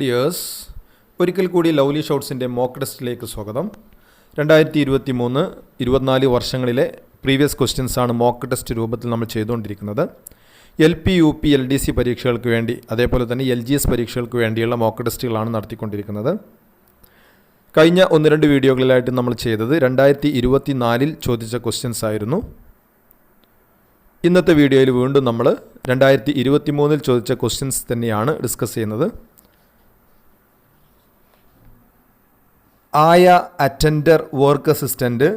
Dears ഒരിക്കൽ കൂടി lovely ഷോട്ട്സിന്റെ mock ടെസ്റ്റിലേക്ക് സ്വാഗതം. രണ്ടായിരത്തി ഇരുപത്തി മൂന്ന് ഇരുപത്തിനാല് വർഷങ്ങളിലെ പ്രീവിയസ് ക്വസ്റ്റ്യൻസ് ആണ് മോക്ക് ടെസ്റ്റ് രൂപത്തിൽ നമ്മൾ ചെയ്തുകൊണ്ടിരിക്കുന്നത്. L P U P L D C പരീക്ഷകൾക്ക് വേണ്ടി അതേപോലെ തന്നെ എൽ ജി എസ് പരീക്ഷകൾക്ക് വേണ്ടിയുള്ള മോക്ക് ടെസ്റ്റുകളാണ് നടത്തിക്കൊണ്ടിരിക്കുന്നത്. കഴിഞ്ഞ ഒന്ന് രണ്ട് വീഡിയോകളിലായിട്ട് നമ്മൾ ചെയ്തത് രണ്ടായിരത്തി ഇരുപത്തി നാലിൽ ചോദിച്ച ക്വസ്റ്റ്യൻസ് ആയിരുന്നു. ഇന്നത്തെ വീഡിയോയിൽ വീണ്ടും നമ്മൾ രണ്ടായിരത്തി ഇരുപത്തി മൂന്നിൽ ചോദിച്ച ക്വസ്റ്റ്യൻസ് തന്നെയാണ് ഡിസ്കസ് ചെയ്യുന്നത്. ആയ അറ്റൻഡർ വർക്ക് അസിസ്റ്റന്റ്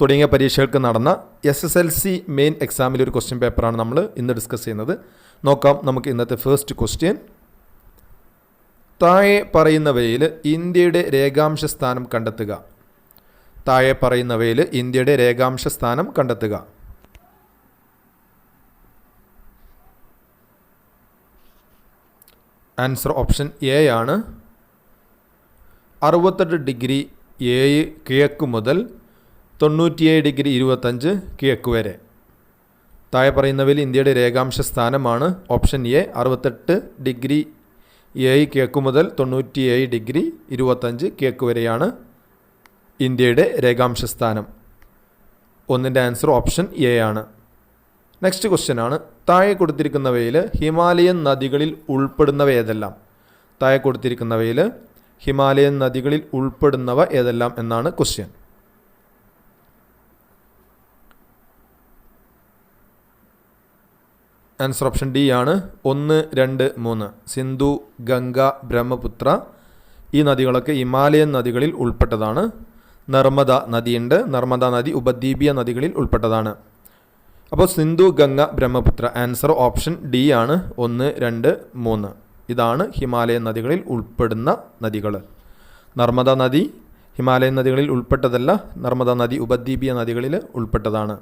തുടങ്ങിയ പരീക്ഷകൾക്ക് നടന്ന S S L C main എക്സാമിലെ ഒരു ക്വസ്റ്റ്യൻ പേപ്പറാണ് നമ്മൾ ഇന്ന് ഡിസ്കസ് ചെയ്യുന്നത്. നോക്കാം നമുക്ക് ഇന്നത്തെ ഫസ്റ്റ് ക്വസ്റ്റ്യൻ താഴെ പറയുന്നവയിൽ ഇന്ത്യയുടെ രേഖാംശ സ്ഥാനം കണ്ടെത്തുക. താഴെ പറയുന്നവയിൽ ഇന്ത്യയുടെ രേഖാംശ സ്ഥാനം കണ്ടെത്തുക. ആൻസർ ഓപ്ഷൻ എ ആണ്. അറുപത്തെട്ട് ഡിഗ്രി ഏഴ് കിഴക്ക് മുതൽ തൊണ്ണൂറ്റിയേഴ് ഡിഗ്രി ഇരുപത്തഞ്ച് കിഴക്ക് വരെ. താഴെ പറയുന്നവയിൽ ഇന്ത്യയുടെ രേഖാംശ സ്ഥാനമാണ് ഓപ്ഷൻ എ അറുപത്തെട്ട് ഡിഗ്രി ഏഴ് കിഴക്ക് മുതൽ തൊണ്ണൂറ്റിയേഴ് ഡിഗ്രി ഇരുപത്തഞ്ച് കിഴക്ക് വരെയാണ് ഇന്ത്യയുടെ രേഖാംശ സ്ഥാനം. ഒന്നിന്റെ ആൻസർ ഓപ്ഷൻ എ ആണ്. നെക്സ്റ്റ് ക്വസ്റ്റ്യൻ ആണ് താഴെ കൊടുത്തിരിക്കുന്നവയിൽ ഹിമാലയൻ നദികളിൽ ഉൾപ്പെടുന്നവ ഏതെല്ലാം? താഴെ കൊടുത്തിരിക്കുന്നവയിൽ ഹിമാലയൻ നദികളിൽ ഉൾപ്പെടുന്നവ ഏതെല്ലാം എന്നാണ് ക്വസ്റ്റ്യൻ ആൻസർ ഓപ്ഷൻ ഡി ആണ്. ഒന്ന് രണ്ട് മൂന്ന്. സിന്ധു ഗംഗ ബ്രഹ്മപുത്ര. ഈ നദികളൊക്കെ ഹിമാലയൻ നദികളിൽ ഉൾപ്പെട്ടതാണ്. നർമ്മദ നദിയുണ്ട്. നർമ്മദ നദി ഉപദ്വീപീയ നദികളിൽ ഉൾപ്പെട്ടതാണ്. അപ്പോൾ Sindhu Ganga Brahmaputra. Answer option D ആണ്. ഒന്ന് രണ്ട് മൂന്ന്. ഇതാണ് ഹിമാലയൻ നദികളിൽ ഉൾപ്പെടുന്ന നദികൾ. നർമ്മദ നദി ഹിമാലയൻ നദികളിൽ ഉൾപ്പെട്ടതല്ല നർമ്മദ നദി ഉപദ്വീപീയ നദികളിൽ ഉൾപ്പെട്ടതാണ്.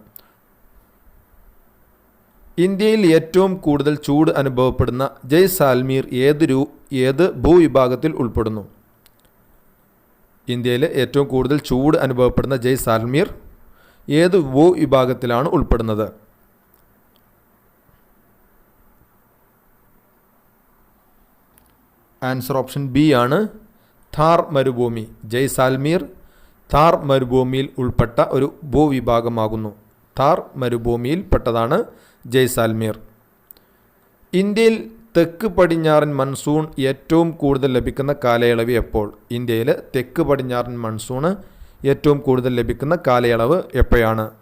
ഇന്ത്യയിൽ ഏറ്റവും കൂടുതൽ ചൂട് അനുഭവപ്പെടുന്ന ജയ്സാൽമീർ ഏത് രൂ ഏത് ഭൂവിഭാഗത്തിൽ ഉൾപ്പെടുന്നു? ഇന്ത്യയിൽ ഏറ്റവും കൂടുതൽ ചൂട് അനുഭവപ്പെടുന്ന ജയ്സാൽമീർ ഏത് ഭൂവിഭാഗത്തിലാണ് ഉൾപ്പെടുന്നത്? ആൻസർ ഓപ്ഷൻ ബി ആണ്. ഥാർ മരുഭൂമി ജയ്സാൽമീർ. ഥാർ മരുഭൂമിയിൽ ഉൾപ്പെട്ട ഒരു ഭൂവിഭാഗമാകുന്നു. ഥാർ മരുഭൂമിയിൽ പെട്ടതാണ് ജയ്സാൽമീർ. ഇന്ത്യയിൽ തെക്ക് പടിഞ്ഞാറൻ മൺസൂൺ ഏറ്റവും കൂടുതൽ ലഭിക്കുന്ന കാലയളവ് എപ്പോൾ? ഇന്ത്യയിൽ തെക്ക് പടിഞ്ഞാറൻ മൺസൂണ് ഏറ്റവും കൂടുതൽ ലഭിക്കുന്ന കാലയളവ് എപ്പോഴാണ്?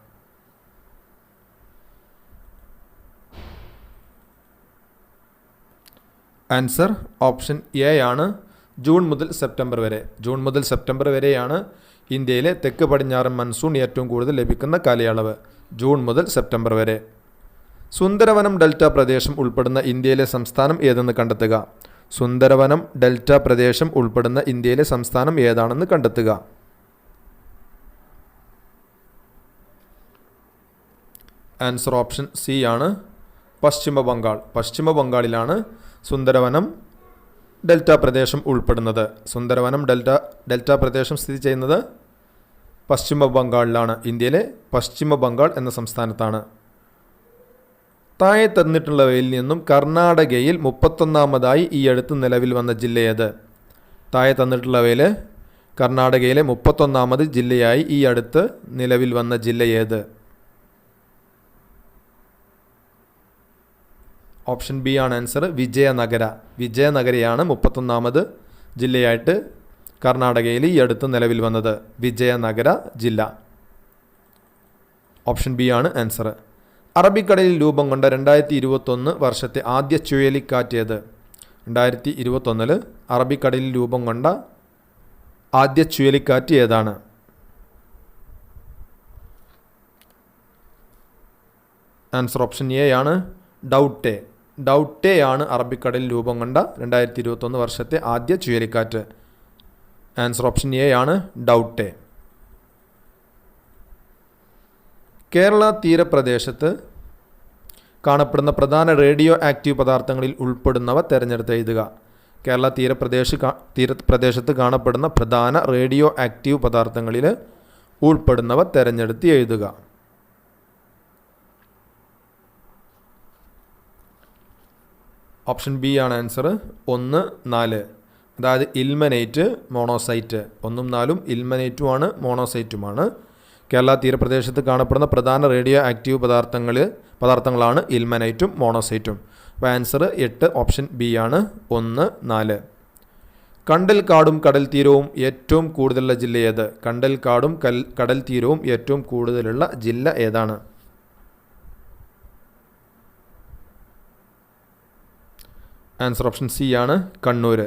ആൻസർ ഓപ്ഷൻ എ ആണ് ജൂൺ മുതൽ സെപ്റ്റംബർ വരെ. ജൂൺ മുതൽ സെപ്റ്റംബർ വരെയാണ് ഇന്ത്യയിലെ തെക്ക് പടിഞ്ഞാറൻ മൺസൂൺ ഏറ്റവും കൂടുതൽ ലഭിക്കുന്ന കാലയളവ്. ജൂൺ മുതൽ സെപ്റ്റംബർ വരെ. സുന്ദരവനം ഡെൽറ്റ പ്രദേശം ഉൾപ്പെടുന്ന ഇന്ത്യയിലെ സംസ്ഥാനം ഏതെന്ന് കണ്ടെത്തുക? സുന്ദരവനം ഡെൽറ്റ പ്രദേശം ഉൾപ്പെടുന്ന ഇന്ത്യയിലെ സംസ്ഥാനം ഏതാണെന്ന് കണ്ടെത്തുക. ആൻസർ ഓപ്ഷൻ സി ആണ് പശ്ചിമ ബംഗാൾ. പശ്ചിമ ബംഗാളിലാണ് സുന്ദരവനം ഡെൽറ്റ പ്രദേശം ഉൾപ്പെടുന്നത്. സുന്ദരവനം ഡെൽറ്റ ഡെൽറ്റ പ്രദേശം സ്ഥിതി ചെയ്യുന്നത് പശ്ചിമ ബംഗാളിലാണ്. ഇന്ത്യയിലെ പശ്ചിമ ബംഗാൾ എന്ന സംസ്ഥാനത്താണ്. താഴെ തന്നിട്ടുള്ളവയിൽ നിന്നും കർണാടകയിൽ മുപ്പത്തൊന്നാമതായി ഈ അടുത്ത് നിലവിൽ വന്ന ജില്ലയേത്? താഴെ തന്നിട്ടുള്ളവയിൽ കർണാടകയിലെ മുപ്പത്തൊന്നാമത് ജില്ലയായി ഈ അടുത്ത് നിലവിൽ വന്ന ജില്ല ഓപ്ഷൻ ബി ആണ് ആൻസർ വിജയനഗര. വിജയനഗരയാണ് മുപ്പത്തൊന്നാമത് ജില്ലയായിട്ട് കർണാടകയിൽ ഈ അടുത്ത് നിലവിൽ വന്നത്. വിജയനഗര ജില്ല. ഓപ്ഷൻ ബി ആണ് ആൻസർ. അറബിക്കടലിൽ രൂപം കൊണ്ട രണ്ടായിരത്തി ഇരുപത്തൊന്ന് വർഷത്തെ ആദ്യ ചുഴലിക്കാറ്റേത്. രണ്ടായിരത്തി ഇരുപത്തൊന്നിൽ അറബിക്കടലിൽ രൂപം കൊണ്ട ആദ്യ ചുഴലിക്കാറ്റ് ഏതാണ്? ആൻസർ ഓപ്ഷൻ എ ആണ് ഡൗട്ടെ. ഡൗട്ടെ ആണ് അറബിക്കടലിൽ രൂപം കൊണ്ട രണ്ടായിരത്തി ഇരുപത്തൊന്ന് വർഷത്തെ ആദ്യ ചുഴലിക്കാറ്റ്. ആൻസർ ഓപ്ഷൻ എ ആണ് ഡൗട്ടേ. കേരള തീരപ്രദേശത്ത് കാണപ്പെടുന്ന പ്രധാന റേഡിയോ ആക്റ്റീവ് പദാർത്ഥങ്ങളിൽ ഉൾപ്പെടുന്നവ തിരഞ്ഞെടുത്ത് എഴുതുക. കേരള തീരപ്രദേശ തീരപ്രദേശത്ത് കാണപ്പെടുന്ന പ്രധാന റേഡിയോ ആക്റ്റീവ് പദാർത്ഥങ്ങളിൽ ഉൾപ്പെടുന്നവ തിരഞ്ഞെടുത്ത് എഴുതുക. ഓപ്ഷൻ ബി ആണ് ആൻസർ. ഒന്ന് നാല്. അതായത് ഇൽമനേറ്റ് മോണോസൈറ്റ്. ഒന്നും നാലും ഇൽമനേറ്റുമാണ് മോണോസൈറ്റുമാണ്. കേരള തീരപ്രദേശത്ത് കാണപ്പെടുന്ന പ്രധാന റേഡിയോ ആക്റ്റീവ് പദാർത്ഥങ്ങൾ പദാർത്ഥങ്ങളാണ് ഇൽമനൈറ്റും മോണോസൈറ്റും. അപ്പോൾ ആൻസർ എട്ട് ഓപ്ഷൻ ബി ആണ്. ഒന്ന് നാല്. കണ്ടൽ കാടും കടൽ തീരവും ഏറ്റവും കൂടുതലുള്ള ജില്ല ഏത്? കണ്ടൽ കാടും കൽ കടൽ തീരവും ഏറ്റവും കൂടുതലുള്ള ജില്ല ഏതാണ്? ആൻസർ ഓപ്ഷൻ സി ആണ് കണ്ണൂർ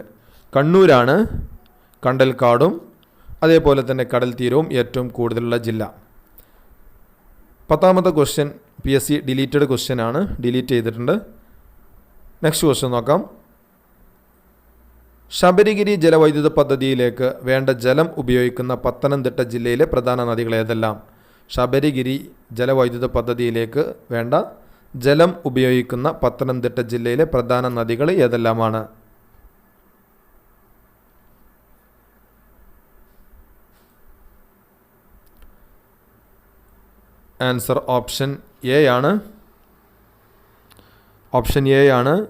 കണ്ണൂരാണ് കണ്ടൽക്കാടും അതേപോലെ തന്നെ കടൽ തീരവും ഏറ്റവും കൂടുതലുള്ള ജില്ല. പത്താമത്തെ question P S C deleted question ആണ് ഡിലീറ്റ് ചെയ്തിട്ടുണ്ട്. നെക്സ്റ്റ് ക്വസ്റ്റ്യൻ നോക്കാം. ശബരിഗിരി ജലവൈദ്യുത പദ്ധതിയിലേക്ക് വേണ്ട ജലം ഉപയോഗിക്കുന്ന പത്തനംതിട്ട ജില്ലയിലെ പ്രധാന നദികൾ ഏതെല്ലാം? ശബരിഗിരി ജലവൈദ്യുത പദ്ധതിയിലേക്ക് വേണ്ട ജലം ഉപയോഗിക്കുന്ന പത്തനംതിട്ട ജില്ലയിലെ പ്രധാന നദികൾ ഏതെല്ലാമാണ്? ആൻസർ ഓപ്ഷൻ എ ആണ്. ഓപ്ഷൻ എ ആണ്.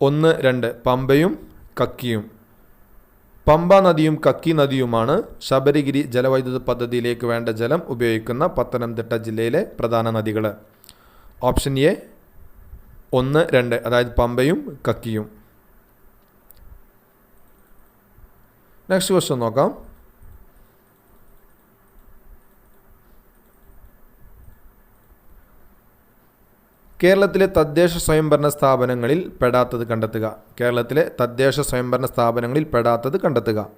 ഒന്ന് രണ്ട് പമ്പയും കക്കിയും. പമ്പ നദിയും കക്കി നദിയുമാണ് ശബരിഗിരി ജലവൈദ്യുത പദ്ധതിയിലേക്ക് വേണ്ട ജലം ഉപയോഗിക്കുന്ന പത്തനംതിട്ട ജില്ലയിലെ പ്രധാന നദികൾ ഓപ്ഷൻ എ ഒന്ന് രണ്ട് അതായത് പമ്പയും കക്കിയും. നെക്സ്റ്റ് ക്വസ്റ്റ്യൻ നോക്കാം. കേരളത്തിലെ തദ്ദേശ സ്വയംഭരണ സ്ഥാപനങ്ങളിൽ പെടാത്തത് കണ്ടെത്തുക. കേരളത്തിലെ തദ്ദേശ സ്വയംഭരണ സ്ഥാപനങ്ങളിൽ പെടാത്തത് കണ്ടെത്തുക.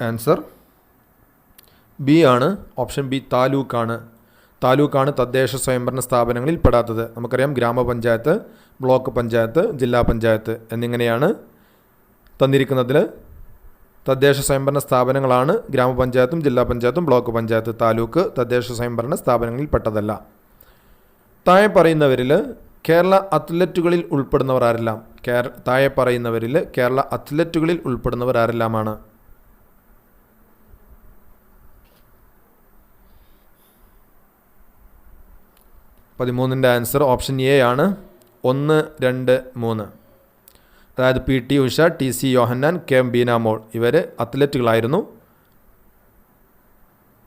ആൻസർ ബി ആണ് ഓപ്ഷൻ ബി താലൂക്കാണ്. താലൂക്കാണ് തദ്ദേശ സ്വയംഭരണ സ്ഥാപനങ്ങളിൽ പെടാത്തത്. നമുക്കറിയാം ഗ്രാമപഞ്ചായത്ത് ബ്ലോക്ക് പഞ്ചായത്ത് ജില്ലാ പഞ്ചായത്ത് എന്നിങ്ങനെയാണ് തന്നിരിക്കുന്നതിൽ തദ്ദേശ സ്വയംഭരണ സ്ഥാപനങ്ങളാണ് ഗ്രാമപഞ്ചായത്തും ജില്ലാ പഞ്ചായത്തും ബ്ലോക്ക് പഞ്ചായത്ത്. താലൂക്ക് തദ്ദേശ സ്വയംഭരണ സ്ഥാപനങ്ങളിൽ പെട്ടതല്ല. താഴെ പറയുന്നവരിൽ കേരള അത്ലറ്റുകളിൽ ഉൾപ്പെടുന്നവർ ആരെല്ലാം താഴെ പറയുന്നവരിൽ കേരള അത്ലറ്റുകളിൽ ഉൾപ്പെടുന്നവർ ആരെല്ലാമാണ് പതിമൂന്നിന്റെ ആൻസർ ഓപ്ഷൻ എ ആണ്. ഒന്ന് രണ്ട് മൂന്ന്. അതായത് P T Usha T C Yohannan K M Beenamol ഇവർ അത്ലറ്റുകളായിരുന്നു.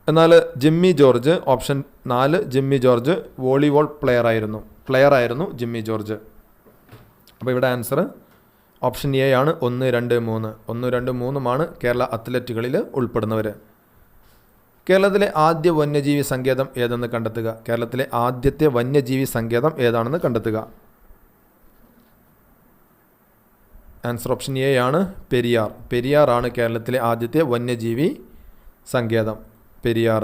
എന്നാൽ ജിമ്മി ജോർജ് ഓപ്ഷൻ നാല് ജിമ്മി ജോർജ് വോളിബോൾ പ്ലെയർ ആയിരുന്നു. പ്ലെയർ ആയിരുന്നു ജിമ്മി ജോർജ്. അപ്പോൾ ഇവിടെ ആൻസർ ഓപ്ഷൻ എ ആണ്. ഒന്ന് രണ്ട് മൂന്ന്. ഒന്ന് രണ്ട് മൂന്നുമാണ് കേരള അത്ലറ്റുകളിൽ ഉൾപ്പെടുന്നവർ കേരളത്തിലെ ആദ്യ വന്യജീവി സങ്കേതം ഏതെന്ന് കണ്ടെത്തുക? കേരളത്തിലെ ആദ്യത്തെ വന്യജീവി സങ്കേതം ഏതാണെന്ന് കണ്ടെത്തുക. ആൻസർ ഓപ്ഷൻ എ ആണ് പെരിയാർ. പെരിയാറാണ് കേരളത്തിലെ ആദ്യത്തെ വന്യജീവി സങ്കേതം. പെരിയാർ.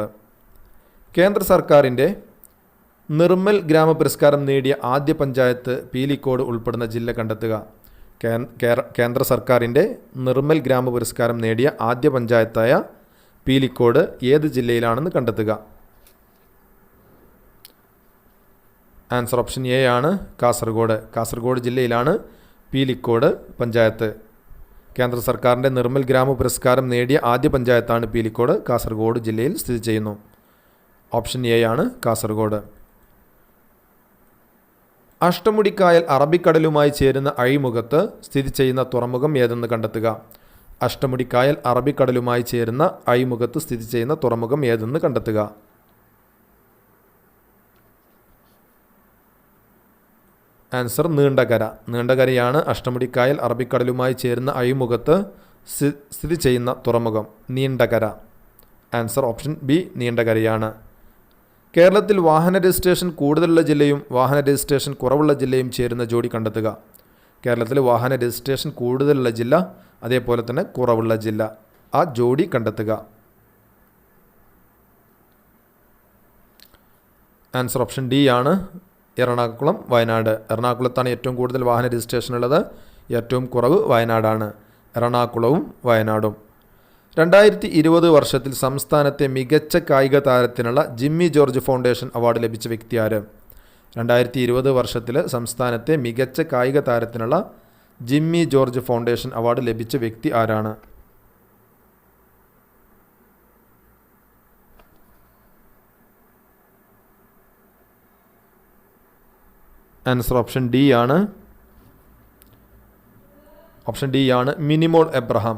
കേന്ദ്ര സർക്കാരിന്റെ നിർമ്മൽ ഗ്രാമ പുരസ്കാരം നേടിയ ആദ്യ പഞ്ചായത്ത് പീലിക്കോട് ഉൾപ്പെടുന്ന ജില്ല കണ്ടെത്തുക. കേന്ദ്ര സർക്കാരിന്റെ നിർമ്മൽ ഗ്രാമ പുരസ്കാരം നേടിയ ആദ്യ പഞ്ചായത്തായ പീലിക്കോട് ഏത് ജില്ലയിലാണെന്ന് കണ്ടെത്തുക. ആൻസർ ഓപ്ഷൻ എ ആണ് കാസർഗോഡ്. കാസർഗോഡ് ജില്ലയിലാണ് പീലിക്കോട് പഞ്ചായത്ത്. കേന്ദ്ര സർക്കാരിന്റെ നിർമ്മൽ ഗ്രാമ പുരസ്കാരം നേടിയ ആദ്യ പഞ്ചായത്താണ് പീലിക്കോട്. കാസർഗോഡ് ജില്ലയിൽ സ്ഥിതി ചെയ്യുന്നു. ഓപ്ഷൻ എ ആണ് കാസർഗോഡ്. അഷ്ടമുടിക്കായൽ അറബിക്കടലുമായി ചേരുന്ന അഴിമുഖത്ത് സ്ഥിതി ചെയ്യുന്ന തുറമുഖം ഏതെന്ന് കണ്ടെത്തുക. അഷ്ടമുടിക്കായൽ അറബിക്കടലുമായി ചേരുന്ന അഴിമുഖത്ത് സ്ഥിതി ചെയ്യുന്ന തുറമുഖം ഏതെന്ന് കണ്ടെത്തുക. ആൻസർ നീണ്ടകര. നീണ്ടകരയാണ് അഷ്ടമുടിക്കായൽ അറബിക്കടലുമായി ചേരുന്ന അഴിമുഖത്ത് സ്ഥിതി ചെയ്യുന്ന തുറമുഖം. നീണ്ടകര. ആൻസർ ഓപ്ഷൻ ബി നീണ്ടകരയാണ്. കേരളത്തിൽ വാഹന രജിസ്ട്രേഷൻ കൂടുതലുള്ള ജില്ലയും വാഹന രജിസ്ട്രേഷൻ കുറവുള്ള ജില്ലയും ചേരുന്ന ജോഡി കണ്ടെത്തുക. കേരളത്തിൽ വാഹന രജിസ്ട്രേഷൻ കൂടുതലുള്ള ജില്ല അതേപോലെ തന്നെ കുറവുള്ള ജില്ല. ആ ജോഡി കണ്ടെത്തുക. ആൻസർ ഓപ്ഷൻ ഡി ആണ്. എറണാകുളം വയനാട്. എറണാകുളത്താണ് ഏറ്റവും കൂടുതൽ വാഹന രജിസ്ട്രേഷൻ ഉള്ളത്. ഏറ്റവും കുറവ് വയനാടാണ്. എറണാകുളവും വയനാടും. രണ്ടായിരത്തി ഇരുപത് വർഷത്തിൽ സംസ്ഥാനത്തെ മികച്ച കായിക താരത്തിനുള്ള ജിമ്മി ജോർജ് ഫൗണ്ടേഷൻ അവാർഡ് ലഭിച്ച വ്യക്തി ആര്? രണ്ടായിരത്തി ഇരുപത് വർഷത്തിൽ സംസ്ഥാനത്തെ മികച്ച കായിക താരത്തിനുള്ള ജിമ്മി ജോർജ് ഫൗണ്ടേഷൻ അവാർഡ് ലഭിച്ച വ്യക്തി ആരാണ്? ആൻസർ ഓപ്ഷൻ ഡി ആണ്. ഓപ്ഷൻ ഡി ആണ് മിനിമോൾ എബ്രഹാം.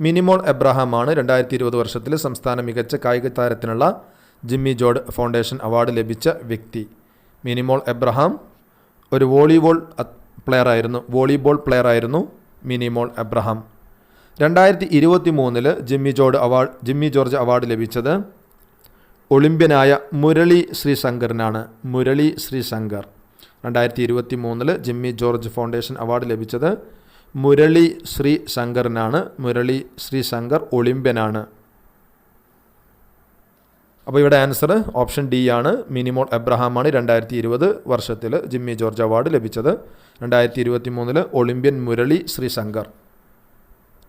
മിനിമോൾ എബ്രഹാം ആണ് രണ്ടായിരത്തി ഇരുപത് വർഷത്തിൽ സംസ്ഥാന മികച്ച കായിക താരത്തിനുള്ള ജിമ്മി ജോർഡ് ഫൗണ്ടേഷൻ അവാർഡ് ലഭിച്ച വ്യക്തി. മിനിമോൾ എബ്രഹാം ഒരു വോളിബോൾ പ്ലെയർ ആയിരുന്നു വോളിബോൾ പ്ലെയർ ആയിരുന്നു മിനിമോൾ എബ്രഹാം രണ്ടായിരത്തി ഇരുപത്തി മൂന്നിൽ ജിമ്മി ജോർജ് അവാർഡ് ജിമ്മി ജോർജ് അവാർഡ് ലഭിച്ചത് ഒളിമ്പ്യനായ മുരളി ശ്രീശങ്കറിനാണ്. മുരളി ശ്രീശങ്കർ. രണ്ടായിരത്തി ഇരുപത്തി മൂന്നിൽ ജിമ്മി ജോർജ് ഫൗണ്ടേഷൻ അവാർഡ് ലഭിച്ചത് മുരളി ശ്രീ ശങ്കറിനാണ് മുരളി ശ്രീ ശങ്കർ ഒളിമ്പ്യനാണ്. അപ്പോൾ ഇവിടെ ആൻസർ ഓപ്ഷൻ ഡി ആണ്. മിനിമോൾ എബ്രഹാമാണ് രണ്ടായിരത്തി ഇരുപത് വർഷത്തിൽ ജിമ്മി ജോർജ് അവാർഡ് ലഭിച്ചത്. രണ്ടായിരത്തി ഇരുപത്തി മൂന്നിൽ olympian Murali Sreeshankar.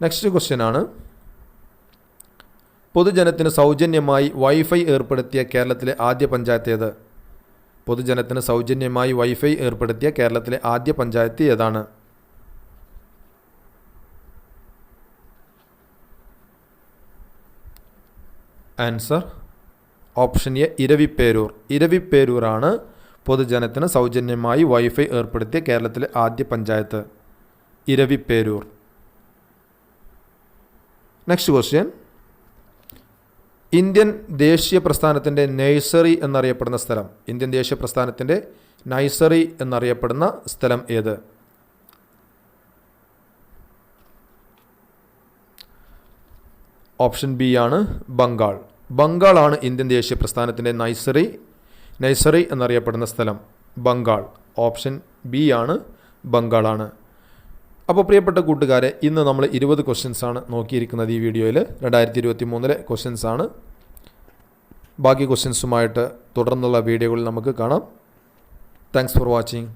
Next question ആണ്. പൊതുജനത്തിന് സൗജന്യമായി വൈഫൈ ഏർപ്പെടുത്തിയ കേരളത്തിലെ ആദ്യ പഞ്ചായത്ത് ഏത്? പൊതുജനത്തിന് സൗജന്യമായി വൈഫൈ ഏർപ്പെടുത്തിയ കേരളത്തിലെ ആദ്യ പഞ്ചായത്ത് ഏതാണ്? Answer option A Eraviperoor. ഇരവിപ്പേരൂരാണ് പൊതുജനത്തിന് സൗജന്യമായി വൈഫൈ ഏർപ്പെടുത്തിയ കേരളത്തിലെ ആദ്യ panchayat. Eraviperoor. Next question Indian ദേശീയ പ്രസ്ഥാനത്തിന്റെ നഴ്സറി എന്നറിയപ്പെടുന്ന സ്ഥലം. ഇന്ത്യൻ ദേശീയ പ്രസ്ഥാനത്തിന്റെ നഴ്സറി എന്നറിയപ്പെടുന്ന സ്ഥലം ഏത്? ഓപ്ഷൻ ബി ആണ് ബംഗാൾ. ബംഗാളാണ് ഇന്ത്യൻ ദേശീയ പ്രസ്ഥാനത്തിന്റെ നൈസറി നൈസറി എന്നറിയപ്പെടുന്ന സ്ഥലം ബംഗാൾ. ഓപ്ഷൻ ബി ആണ് ബംഗാളാണ്. അപ്പോൾ പ്രിയപ്പെട്ട കൂട്ടുകാരെ ഇന്ന് നമ്മൾ ഇരുപത് ക്വസ്റ്റ്യൻസ് ആണ് നോക്കിയിരിക്കുന്നത് ഈ വീഡിയോയിൽ. രണ്ടായിരത്തി ഇരുപത്തി മൂന്നിലെ ക്വസ്റ്റ്യൻസ് ആണ്. ബാക്കി ക്വസ്റ്റ്യൻസുമായിട്ട് തുടർന്നുള്ള വീഡിയോകളിൽ നമുക്ക് കാണാം. Thanks for watching